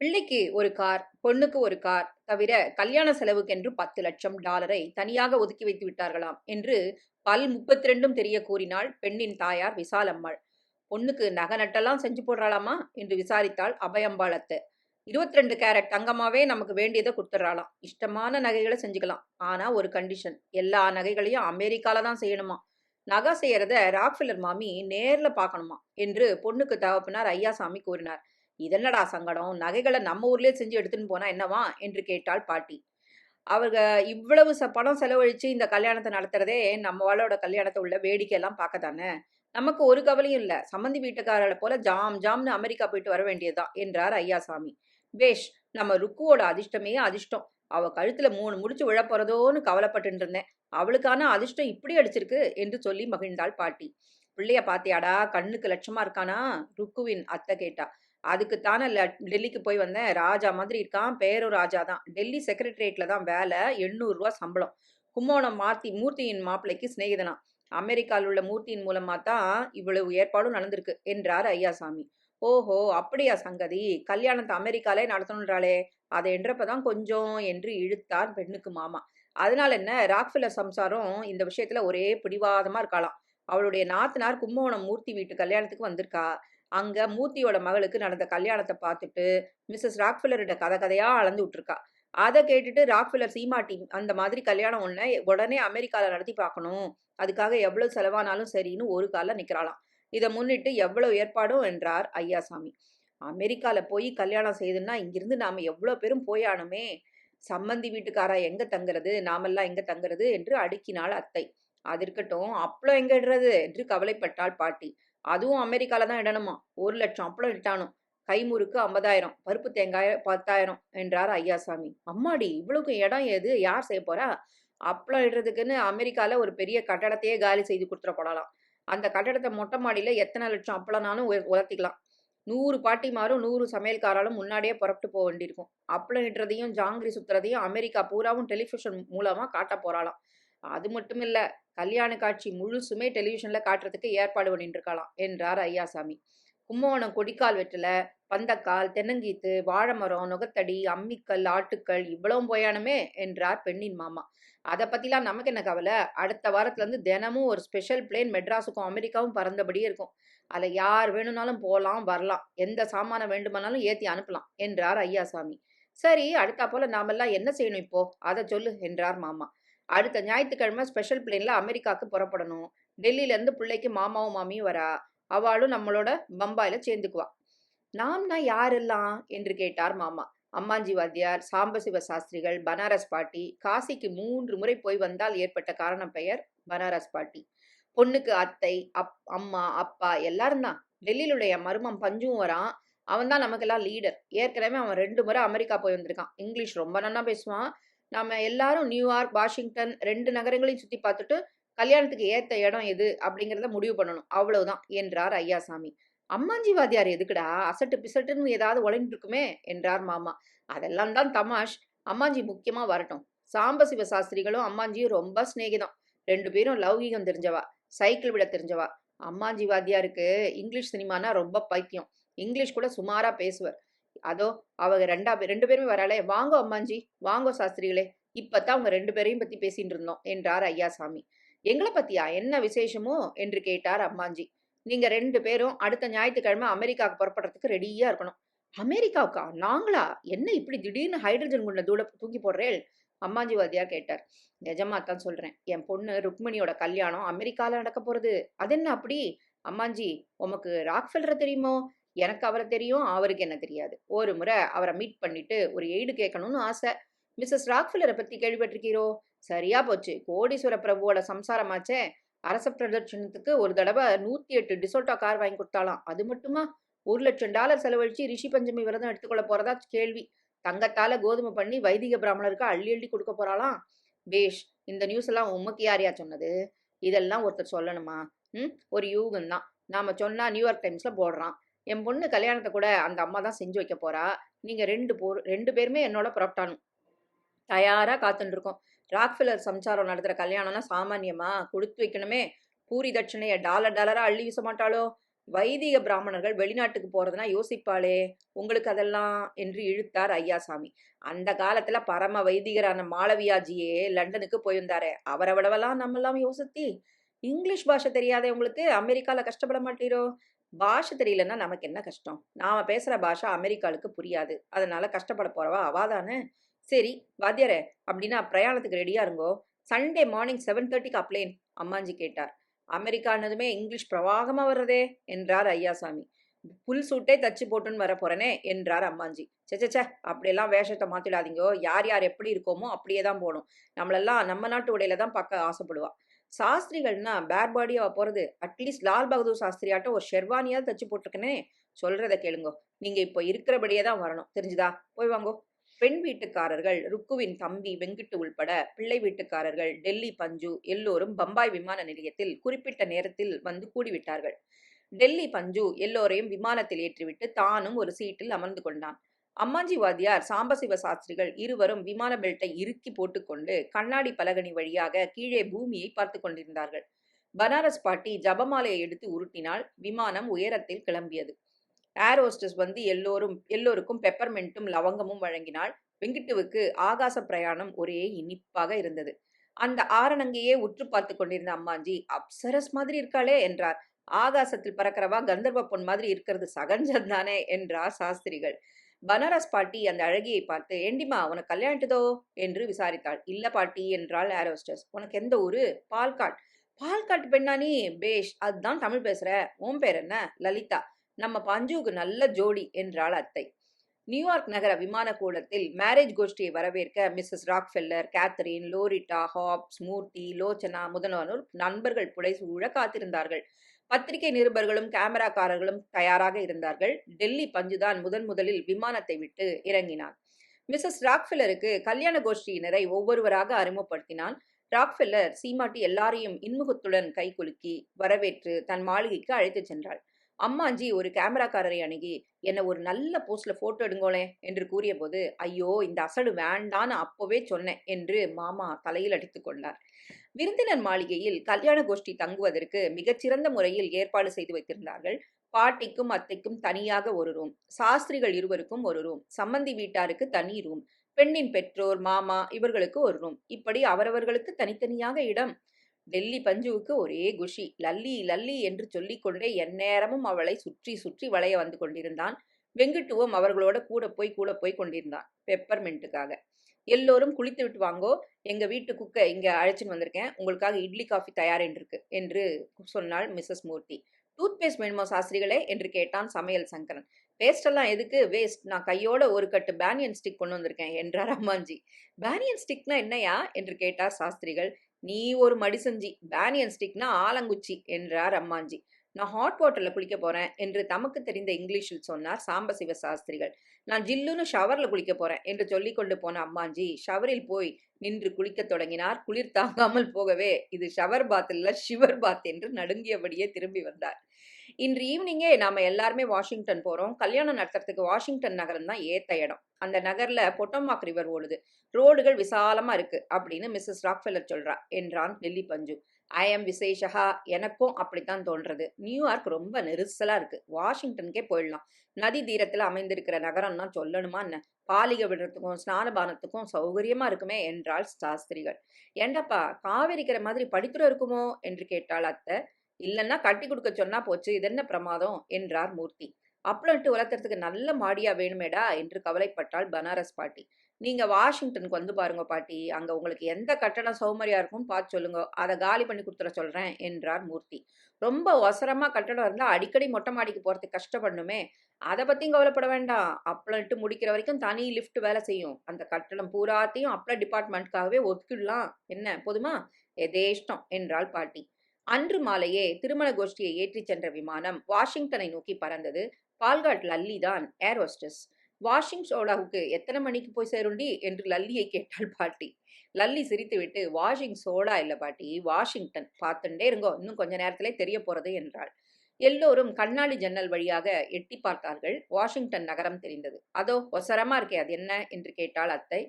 பிள்ளைக்கு ஒரு கார் பொண்ணுக்கு ஒரு கார் தவிர கல்யாண செலவுக்கென்று பத்து லட்சம் டாலரை தனியாக ஒதுக்கி வைத்து விட்டார்களாம் என்று பல் முப்பத்தி ரெண்டும் தெரிய கூறினாள் பெண்ணின் தாயார் விசாலம்மாள். பொண்ணுக்கு நகை நட்டெல்லாம் செஞ்சு போடுறாளாமா? என்று விசாரித்தாள் அபயம்பாளத்து. இருபத்தி ரெண்டு கேரட் தங்கமாவே நமக்கு வேண்டியதை கொடுத்துட்றாளாம். இஷ்டமான நகைகளை செஞ்சுக்கலாம். ஆனா ஒரு கண்டிஷன் எல்லா நகைகளையும் அமெரிக்கால தான் செய்யணுமா? நகை செய்யறத ராக்ஃபில்லர் மாமி நேர்ல பார்க்கணுமா? என்று பொண்ணுக்கு தகப்பனார் ஐயாசாமி கூறினார். இதென்னடா சங்கடம்? நகைகளை நம்ம ஊர்லேயே செஞ்சு எடுத்துன்னு போனா என்னவா? என்று கேட்டாள் பாட்டி. அவங்க இவ்வளவு ச பணம் செலவழித்து இந்த கல்யாணத்தை நடத்துறதே நம்ம கல்யாணத்தை உள்ள வேடிக்கையெல்லாம் பார்க்க தானே நமக்கு ஒரு கவலையும் இல்லை. சம்மந்தி வீட்டுக்காரரை போல ஜாம் ஜாம்னு அமெரிக்கா போயிட்டு வர வேண்டியதுதான் என்றார் ஐயாசாமி. பேஷ் நம்ம ருக்குவோட அதிர்ஷ்டமே அதிர்ஷ்டம். அவ கழுத்துல மூணு முடிச்சு விழப்போறதோன்னு கவலைப்பட்டு இருந்தேன். அவளுக்கான அதிர்ஷ்டம் இப்படி அடிச்சிருக்கு என்று சொல்லி மகிழ்ந்தாள் பாட்டி. பிள்ளைய பாத்தியாடா கண்ணுக்கு லட்சமா இருக்கானா? ருக்குவின் அத்தை கேட்டா. அதுக்குத்தானே டெல்லிக்கு போய் வந்தேன். ராஜா மாதிரி இருக்கான். பேரும் ராஜா தான். டெல்லி செக்ரட்டரியேட்ல தான் வேலை. எண்ணூறுரூவா சம்பளம். கும்போணம் மாத்தி மூர்த்தியின் மாப்பிள்ளைக்கு சிநேகிதனா? அமெரிக்காவில் உள்ள மூர்த்தியின் மூலமா தான் இவ்வளவு ஏற்பாடும் நடந்திருக்கு என்றார் ஐயாசாமி. ஓஹோ அப்படியா சங்கதி? கல்யாணத்தை அமெரிக்காலே நடத்தணுன்றாளே அதை என்றப்பதான் கொஞ்சம் என்று இழுத்தார் பெண்ணுக்கு மாமா. அதனால என்ன? ராக்ஃபில்லர் சம்சாரம் இந்த விஷயத்துல ஒரே பிடிவாதமா இருக்காளாம். அவளுடைய நாத்தனார் கும்பகோணம் மூர்த்தி வீட்டு கல்யாணத்துக்கு வந்திருக்கா. அங்க மூர்த்தியோட மகளுக்கு நடந்த கல்யாணத்தை பார்த்துட்டு மிஸ்ஸஸ் ராக்ஃபில்லர்கிட்ட கதை கதையா அளந்து விட்டுருக்கா. அதை கேட்டுட்டு ராக்ஃபில்லர் சீமாட்டி அந்த மாதிரி கல்யாணம் ஒன்று உடனே அமெரிக்காவில் நடத்தி பார்க்கணும். அதுக்காக எவ்வளவு செலவானாலும் சரின்னு ஒரு காலில் நிற்கிறாளாம் இதை முன்னிட்டு எவ்வளோ ஏற்பாடும் என்றார் ஐயாசாமி. அமெரிக்காவில் போய் கல்யாணம் செய்துன்னா இங்கிருந்து நாம் எவ்வளோ பேரும் போயானுமே. சம்மந்தி வீட்டுக்காரா எங்கே தங்குறது? நாமெல்லாம் எங்கே தங்குறது? என்று அடுக்கினாள் அத்தை. அது இருக்கட்டும் அப்பளம் எங்கேடுறது என்று கவலைப்பட்டாள் பாட்டி. அதுவும் அமெரிக்கால தான் இடணுமா? ஒரு லட்சம் அப்பளம் இட்டானும். கைமுறுக்கு ஐம்பதாயிரம் பருப்பு தேங்காய் பத்தாயிரம் என்றார் ஐயாசாமி. அம்மாடி இவ்வளவுக்கு இடம் எது? யார் செய்ய போறா? அப்பளம் இடுறதுக்குன்னு அமெரிக்கால ஒரு பெரிய கட்டடத்தையே காலி செய்து கொடுத்துட போடலாம் அந்த கட்டடத்தை மொட்டை மாடியில எத்தனை லட்சம் அப்பளம்னாலும் உலர்த்திக்கலாம் நூறு பாட்டிமாரும் நூறு சமையல்காராலும் முன்னாடியே புறப்பட்டு போக வேண்டியிருக்கும். அப்பளம் இடுறதையும் ஜாங்கிரி சுத்துறதையும் அமெரிக்கா பூராவும் டெலிவிஷன் மூலமா காட்ட போறாளாம். அது மட்டும் இல்ல கல்யாண காட்சி முழுசுமே டெலிவிஷன்ல காட்டுறதுக்கு ஏற்பாடு பண்ணிட்டு இருக்கலாம் என்றார் ஐயாசாமி. கும்பகோணம் கொடிக்கால் வெட்டில பந்தக்கால் தென்னங்கீத்து வாழைமரம் நுகத்தடி அம்மிக்கல் ஆட்டுக்கல் இவ்வளவும் போயானுமே என்றார் பெண்ணின் மாமா. அதை பத்திலாம் நமக்கு என்ன கவலை? அடுத்த வாரத்துல இருந்து தினமும் ஒரு ஸ்பெஷல் பிளேன் மெட்ராஸுக்கும் அமெரிக்காவும் பறந்தபடியே இருக்கும். அதில் யார் வேணும்னாலும் போகலாம் வரலாம். எந்த சாமானை வேண்டுமானாலும் ஏற்றி அனுப்பலாம் என்றார் ஐயாசாமி. சரி அடுத்தா போல நாமெல்லாம் என்ன செய்யணும் இப்போ? அதை சொல்லு என்றார் மாமா. அடுத்த ஞாயிற்றுக்கிழமை ஸ்பெஷல் பிளேனில் அமெரிக்காவுக்கு புறப்படணும். டெல்லியிலேருந்து பிள்ளைக்கு மாமாவும் மாமியும் வரா. அவளும் நம்மளோட பம்பாயில சேர்ந்துக்குவா. நாம்னா யாரெல்லாம்? என்று கேட்டார் மாமா. அம்மாஞ்சி வாத்தியார் சாம்பசிவ சாஸ்திரிகள் பனாரஸ் பாட்டி காசிக்கு மூன்று முறை போய் வந்தால் ஏற்பட்ட காரணம் பெயர் பனாரஸ் பாட்டி. பொண்ணுக்கு அத்தை அப் அம்மா அப்பா எல்லாரும் தான். டெல்லியிலுடைய மருமம் பஞ்சும் வரான். அவன் தான் நமக்கெல்லாம் லீடர் ஏற்கனவே அவன் ரெண்டு முறை அமெரிக்கா போய் வந்திருக்கான். இங்கிலீஷ் ரொம்ப நல்லா பேசுவான். நம்ம எல்லாரும் நியூயார்க் வாஷிங்டன் ரெண்டு நகரங்களையும் சுற்றி பார்த்துட்டு கல்யாணத்துக்கு ஏற்ற இடம் எது அப்படிங்கிறத முடிவு பண்ணணும். அவ்வளவுதான் என்றார் ஐயாசாமி. அம்மாஞ்சி வாத்தியார் எதுக்குடா? அசட்டு பிசட்டுன்னு ஏதாவது உழைந்து இருக்குமே என்றார் மாமா. அதெல்லாம் தான் தமாஷ். அம்மாஞ்சி முக்கியமா வரட்டும். சாம்பசிவ சாஸ்திரிகளும் அம்மாஞ்சியும் ரொம்ப சிநேகிதம். ரெண்டு பேரும் லௌகீகம் தெரிஞ்சவா? சைக்கிள் விட தெரிஞ்சவா? அம்மாஞ்சி வாத்தியாருக்கு இங்கிலீஷ் சினிமானா ரொம்ப பைத்தியம். இங்கிலீஷ் கூட சுமாரா பேசுவார். அதோ அவங்க ரெண்டா ரெண்டு பேருமே வராளே வாங்கோ அம்மாஞ்சி வாங்கோ சாஸ்திரிகளே இப்பத்தான் அவங்க ரெண்டு பேரையும் பத்தி பேசிட்டு இருந்தோம் என்றார் ஐயாசாமி. எங்களை பத்தியா? என்ன விசேஷமோ? என்று கேட்டார் அம்மாஞ்சி. நீங்க ரெண்டு பேரும் அடுத்த ஞாயிற்றுக்கிழமை அமெரிக்காவுக்கு புறப்படுறதுக்கு ரெடியா இருக்கணும். அமெரிக்காவுக்கா? நாங்களா? என்ன இப்படி திடீர்னு ஹைட்ரஜன் குண்ட தூள தூக்கி போடுறேன் அம்மாஞ்சி வாத்தியார் கேட்டார். நிஜமா தான் சொல்றேன். என் பொண்ணு ருக்மிணியோட கல்யாணம் அமெரிக்கால நடக்க போறது. அது என்ன அப்படி? அம்மாஞ்சி உமக்கு ராக்ஃபெல்லரை தெரியுமோ? எனக்கு அவரை தெரியும் அவருக்கு என்ன தெரியாது. ஒரு முறை அவரை மீட் பண்ணிட்டு ஒரு எய்டு கேட்கணும்னு ஆசை. மிஸ்ஸஸ் ராக்ஃபில்லரை பத்தி கேள்விப்பட்டிருக்கிறோ சரியா போச்சு. கோடீஸ்வர பிரபுவோட சம்சாரமாச்சே. அரச பிரதட்சணத்துக்கு ஒரு தடவை நூத்தி எட்டு டிசோட்டா கார் வாங்கி கொடுத்தாலாம் அது மட்டுமா? ஒரு லட்சம் டாலர் செலவழிச்சு ரிஷி பஞ்சமி விரதம் எடுத்துக்கொள்ள போறதா கேள்வி. தங்கத்தால கோதுமை பண்ணி வைதிக பிராமணருக்கு அள்ளி அள்ளி கொடுக்க போறாளாம். பேஷ் இந்த நியூஸ் எல்லாம் உமக்கு யாரையா சொன்னது? இதெல்லாம் ஒருத்தர் சொல்லணுமா? ம்? ஒரு யூகம் தான் நாம சொன்னா நியூயார்க் டைம்ஸ்ல போடுறான். என் பொண்ணு கல்யாணத்தை கூட அந்த அம்மா தான் செஞ்சு வைக்க போறா. நீங்க ரெண்டு போர் ரெண்டு பேருமே என்னோட புறப்பட்டானும் தயாரா காத்துட்டு இருக்கோம் ராக்ஃபில்லர் சம்சாரம் நடத்துற கல்யாணம்னா சாமானியமா? கொடுத்து வைக்கணுமே? பூரி தட்சணைய டாலர் டாலரா அள்ளி வீச மாட்டாளோ? வைதிக பிராமணர்கள் வெளிநாட்டுக்கு போறதுனா யோசிப்பாளே. உங்களுக்கு அதெல்லாம் என்று இழுத்தார் ஐயாசாமி. அந்த காலத்துல பரம வைதிகரான மாளவியாஜியே லண்டனுக்கு போயிருந்தாரே. அவரை விடவெல்லாம் நம்மெல்லாம் யோசித்தி. இங்கிலீஷ் பாஷை தெரியாதவங்களுக்கு அமெரிக்கால கஷ்டப்பட மாட்டீரோ? பாஷை தெரியலன்னா நமக்கு என்ன கஷ்டம்? நாம பேசுற பாஷை அமெரிக்காவுக்கு புரியாது. அதனால கஷ்டப்பட போறவா அவாதானே சரி வாத்தியாரே அப்படின்னா பிரயாணத்துக்கு ரெடியா இருங்கோ. சண்டே மார்னிங் செவன் தேர்ட்டிக்கு அப்ளைன் அம்மாஞ்சி கேட்டார். அமெரிக்கானதுமே இங்கிலீஷ் பிரவாகமா வர்றதே என்றார் ஐயாசாமி. புல் சூட்டே தச்சு போட்டுன்னு வர போறனே என்றார் அம்மாஞ்சி. சச்சச்சே அப்படியெல்லாம் வேஷத்தை மாத்திடாதீங்கோ. யார் யார் எப்படி இருக்கோமோ அப்படியே தான் போகணும். நம்மளெல்லாம் நம்ம நாட்டு உடையில தான் பார்க்க ஆசைப்படுவா. சாஸ்திரிகள்னா பேர் பாடியா போறது அட்லீஸ்ட் லால் பகதூர் சாஸ்திரியாட்ட ஒரு ஷெர்வானியாவது தச்சு போட்டிருக்கனே சொல்றத கேளுங்கோ. நீங்க இப்போ இருக்கிறபடியே தான் வரணும். தெரிஞ்சுதா? போய் வாங்கோ. பெண் வீட்டுக்காரர்கள் ருக்குவின் தம்பி வெங்கிட்டு உள்பட பிள்ளை வீட்டுக்காரர்கள் டெல்லி பஞ்சு எல்லோரும் பம்பாய் விமான நிலையத்தில் குறிப்பிட்ட நேரத்தில் வந்து கூடிவிட்டார்கள். டெல்லி பஞ்சு எல்லோரையும் விமானத்தில் ஏற்றிவிட்டு தானும் ஒரு சீட்டில் அமர்ந்து கொண்டான். அம்மாஞ்சி வாதியார் சாம்பசிவ சாஸ்திரிகள் இருவரும் விமான பெல்ட்டை இறுக்கி போட்டுக்கொண்டு கண்ணாடி பலகனி வழியாக கீழே பூமியை பார்த்து கொண்டிருந்தார்கள். பனாரஸ் பாட்டி ஜபமாலையை எடுத்து உருட்டினால் விமானம் உயரத்தில் கிளம்பியது. ஏர் ஹோஸ்டஸ் வந்து எல்லோரும் எல்லோருக்கும் பெப்பர்மெண்ட்டும் லவங்கமும் வழங்கினால் வெங்கிட்டுவுக்கு ஆகாச பிரயாணம் ஒரே இனிப்பாக இருந்தது. அந்த ஆரணங்கையே உற்று பார்த்து கொண்டிருந்த அம்மாஞ்சி அப்சரஸ் மாதிரி இருக்காளே என்றார். ஆகாசத்தில் பறக்கிறவா கந்தர்வ பொன் மாதிரி இருக்கிறது சகஞ்சந்தானே என்றார் சாஸ்திரிகள். பனாரஸ் பாட்டி அந்த அழகியை பார்த்து ஏண்டிமா உனக்கு கல்யாணத்துதோ என்று விசாரித்தாள். இல்ல பாட்டி என்றாள் ஏரோஸ்டஸ் உனக்கு எந்த ஊரு? பால்காட் பால்காட் பெண்ணா நீ? பேஷ் அதுதான் தமிழ் பேசுற. உன் பேர் என்ன? லலிதா. நம்ம பஞ்சுவுக்கு நல்ல ஜோடி என்றாள் அத்தை. நியூயார்க் நகர விமான கூடத்தில் மேரேஜ் கோஷ்டியை வரவேற்க Mrs Rockefeller Catherine Loretta Hobbs Murthy Lochana முதலானோர் நண்பர்கள் புடைசூழ காத்திருந்தார்கள். பத்திரிகை நிருபர்களும் கேமராக்காரர்களும் தயாராக இருந்தார்கள். டெல்லி பஞ்சுதான் முதன் முதலில் விமானத்தை விட்டு இறங்கினான். மிஸ்ஸஸ் ராக்ஃபெல்லருக்கு கல்யாண கோஷ்டியினரை ஒவ்வொருவராக அறிமுகப்படுத்தினான். ராக்ஃபெல்லர் சீமாட்டி எல்லாரையும் இன்முகத்துடன் கைகுலுக்கி வரவேற்று தன் மாளிகைக்கு அழைத்துச் சென்றாள். அம்மாஞ்சி ஒரு கேமராக்காரரை அணுகி என்னை ஒரு நல்ல போஸ்ட்ல போட்டோ எடுங்கோளே என்று கூறியபோது ஐயோ இந்த அசடு வேண்டான்னு அப்போவே சொன்னேன் என்று மாமா தலையில் அடித்து கொண்டார். விருந்தினர் மாளிகையில் கல்யாண கோஷ்டி தங்குவதற்கு மிகச்சிறந்த முறையில் ஏற்பாடு செய்து வைத்திருந்தார்கள். பாட்டிக்கும் அத்தைக்கும் தனியாக ஒரு ரூம் சாஸ்திரிகள் இருவருக்கும் ஒரு ரூம் சம்மந்தி வீட்டாருக்கு தனி ரூம் பெண்ணின் பெற்றோர் மாமா இவர்களுக்கு ஒரு ரூம் இப்படி அவரவர்களுக்கு தனித்தனியாக இடம். டெல்லி பஞ்சுவுக்கு ஒரே குஷி. லல்லி லல்லி என்று சொல்லிக்கொண்டே எந்நேரமும் அவளை சுற்றி சுற்றி வளைய வந்து கொண்டிருந்தான். வெங்கிட்டுவும் அவர்களோட கூட போய் கூட போய் கொண்டிருந்தான். பெப்பர்மெண்ட்டுக்காக எல்லோரும் குளித்து விட்டு வாங்கோ எங்க வீட்டு குக்கை இங்க அழைச்சின்னு வந்திருக்கேன். உங்களுக்காக இட்லி காஃபி தயார் இருக்கு என்று சொன்னாள் மிஸ்ஸஸ் மூர்த்தி. டூத் பேஸ்ட் வேணுமா சாஸ்திரிகளே? என்று கேட்டான் சமையல் சங்கரன். பேஸ்டெல்லாம் எதுக்கு? வேஸ்ட். நான் கையோட ஒரு கட்டு பேனியன் ஸ்டிக் கொண்டு வந்திருக்கேன் என்றார் அம்மாஞ்சி. பேனியன் ஸ்டிக்னா என்னையா? என்று கேட்டார் சாஸ்திரிகள். நீ ஒரு மடிசஞ்சி பேனியன் ஸ்டிக்னா ஆலங்குச்சி என்றார் அம்மாஞ்சி. நான் ஹாட் வாட்டரில் குளிக்க போகிறேன் என்று தமக்கு தெரிந்த இங்கிலீஷில் சொன்னார் சாம்பசிவ சாஸ்திரிகள். நான் ஜில்லுன்னு ஷவரில் குளிக்க போகிறேன் என்று சொல்லிக்கொண்டு போன அம்மாஞ்சி ஷவரில் போய் நின்று குளிக்கத் தொடங்கினார். குளிர் தாங்காமல் போகவே இது ஷவர் பாத் இல்லை ஷிவர் பாத் என்று நடுங்கியபடியே திரும்பி வந்தார். இன்று ஈவினிங்கே நாம எல்லாருமே வாஷிங்டன் போறோம். கல்யாணம் நடத்துறதுக்கு வாஷிங்டன் நகரம் தான் ஏத்த இடம். அந்த நகர்ல பொட்டோமாக் ரிவர் ஓடுது. ரோடுகள் விசாலமா இருக்கு அப்படின்னு மிஸ்ஸஸ் ராக்ஃபெல்லர் சொல்றா. என்றான் டெல்லி பஞ்சு. ஐ எம் விசேஷகா எனக்கும் அப்படித்தான் தோன்றது. நியூயார்க் ரொம்ப நெரிசலா இருக்கு. வாஷிங்டனுக்கே போயிடலாம். நதி தீரத்தில் அமைந்திருக்கிற நகரம்னா சொல்லணுமா என்ன? பாலிகை விடுறதுக்கும் ஸ்நானபானத்துக்கும் சௌகரியமா இருக்குமே? என்றாள் சாஸ்திரிகள். ஏண்டப்பா காவிரிக்கிற மாதிரி படித்துறை இருக்குமோ? என்று கேட்டாள் அத்தை. இல்லைன்னா கட்டி கொடுக்க சொன்னா போச்சு இது என்ன பிரமாதம்? என்றார் மூர்த்தி. அப்பளம்ட்டு வளர்த்துறதுக்கு நல்ல மாடியா வேணுமேடா? என்று கவலைப்பட்டாள் பனாரஸ் பாட்டி. நீங்க வாஷிங்டனுக்கு வந்து பாருங்க பாட்டி அங்க உங்களுக்கு எந்த கட்டணம் சௌமரியா இருக்கும்னு பார்த்து சொல்லுங்க. அதை காலி பண்ணி கொடுத்துட சொல்றேன் என்றார் மூர்த்தி. ரொம்ப ஒசரமா கட்டடம் இருந்தா அடிக்கடி மொட்டை மாடிக்கு போறதுக்கு கஷ்டப்படணுமே. அதை பத்தியும் கவலைப்பட வேண்டாம். அப்பளம்ட்டு முடிக்கிற வரைக்கும் தனி லிஃப்ட் வேலை செய்யும். அந்த கட்டடம் பூராத்தையும் அப்ள டிபார்ட்மெண்ட்காகவே ஒதுக்கிடலாம். என்ன போதுமா? எதேஷ்டம் என்றாள் பாட்டி. அன்று மாலையே திருமண கோஷ்டியை ஏற்றிச் சென்ற விமானம் வாஷிங்டனை நோக்கி பறந்தது. பால்காட் லல்லி தான் ஏர் ஹோஸ்டஸ். வாஷிங் சோடாவுக்கு எத்தனை மணிக்கு போய் சேருண்டி? என்று லல்லியை கேட்டாள் பாட்டி. லல்லி சிரித்துவிட்டு வாஷிங் சோடா இல்லை பாட்டி வாஷிங்டன். பார்த்துட்டே இருங்கோ இன்னும் கொஞ்ச நேரத்திலே தெரிய போறது என்றாள். எல்லோரும் கண்ணாடி ஜன்னல் வழியாக எட்டி பார்த்தார்கள். வாஷிங்டன் நகரம் தெரிந்தது. அதோ ஒசரமா இருக்கே அது என்ன? என்று கேட்டாள் அத்தை.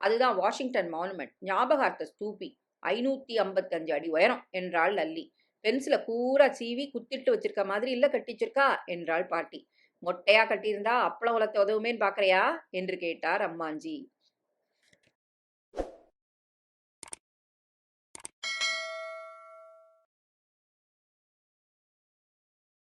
அதுதான் வாஷிங்டன் மானுமெண்ட். ஞாபகார்த்த ஸ்தூபி. ஐநூத்தி ஐம்பத்தஞ்சு அடி உயரம் என்றாள் லல்லி. பென்சில பூரா சீவி குத்திட்டு வச்சிருக்க மாதிரி இல்ல கட்டிச்சிருக்கா என்றாள் பாட்டி. மொட்டையா கட்டியிருந்தா அப்பளம் உலத்த உதவுமேன்னு பாக்குறியா? என்று கேட்டார் அம்மாஞ்சி.